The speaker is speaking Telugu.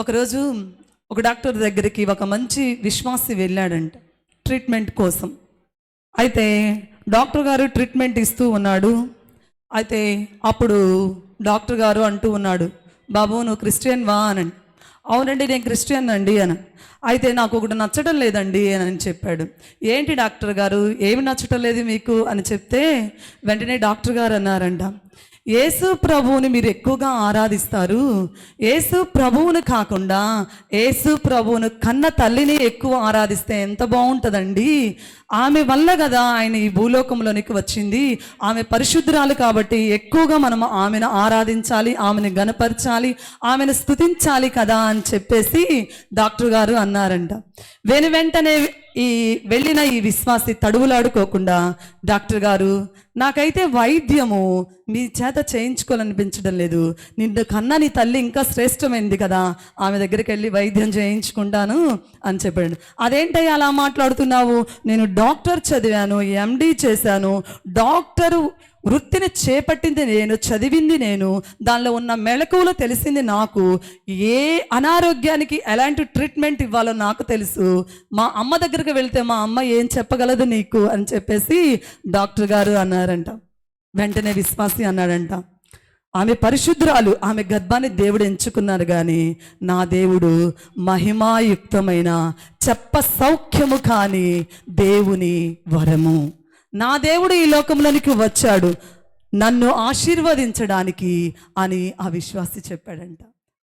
ఒకరోజు ఒక డాక్టర్ దగ్గరికి ఒక మంచి విశ్వాసి వెళ్ళాడంట ట్రీట్మెంట్ కోసం. అయితే డాక్టర్ గారు ట్రీట్మెంట్ ఇస్తూ ఉన్నాడు. అయితే అప్పుడు డాక్టర్ గారు అంటూ ఉన్నాడు బాబు నువ్వు క్రిస్టియన్ వా అని అవునండి నేను క్రిస్టియన్ అండి అని. అయితే నాకు ఒకటి నచ్చడం లేదండి అని చెప్పాడు. ఏంటి డాక్టర్ గారు ఏమి నచ్చటం లేదు మీకు అని చెప్తే వెంటనే డాక్టర్ గారు అన్నారంట. యేసు ప్రభువుని మీరు ఎక్కువగా ఆరాధిస్తారు. యేసు ప్రభువుని కాకుండా యేసు ప్రభువును కన్న తల్లిని ఎక్కువ ఆరాధిస్తే ఎంత బాగుంటుందండి. ఆమె వల్ల కదా ఆయన ఈ భూలోకంలోనికి వచ్చింది. ఆమె పరిశుద్ధురాలు కాబట్టి ఎక్కువగా మనం ఆమెను ఆరాధించాలి ఆమెను గనపరచాలి ఆమెను స్తుతించాలి కదా అని చెప్పేసి డాక్టర్ గారు అన్నారంట. వెను వెంటనే ఈ వెళ్ళిన ఈ విశ్వాసి తడువులాడుకోకుండా డాక్టర్ గారు నాకైతే వైద్యము మీ చేత చేయించుకోవాలనిపించడం లేదు. నిన్ను కన్నా నీ తల్లి ఇంకా శ్రేష్టమైంది కదా. ఆమె దగ్గరికి వెళ్ళి వైద్యం చేయించుకుంటాను అని చెప్పాడు. అదేంటయ్యా అలా మాట్లాడుతున్నావు? నేను డాక్టర్ చదివాను ఎండి చేశాను. డాక్టరు వృత్తిని చేపట్టింది నేను చదివింది నేను దానిలో ఉన్న మెళకువలు తెలిసింది నాకు. ఏ అనారోగ్యానికి ఎలాంటి ట్రీట్మెంట్ ఇవ్వాలో నాకు తెలుసు. మా అమ్మ దగ్గరికి వెళ్తే మా అమ్మ ఏం చెప్పగలదు నీకు అని చెప్పేసి డాక్టర్ గారు అన్నారంట. వెంటనే విశ్వాసి అన్నాడంట. ఆమె పరిశుద్ధురాలు ఆమె గర్భాన్ని దేవుడు ఎంచుకున్నారు కానీ నా దేవుడు మహిమాయుక్తమైన చెప్ప సౌఖ్యము కాని దేవుని వరము. నా దేవుడు ఈ లోకంలోనికి వచ్చాడు. నన్ను ఆశీర్వదించడానికి అని ఆ విశ్వాసి చెప్పాడంట.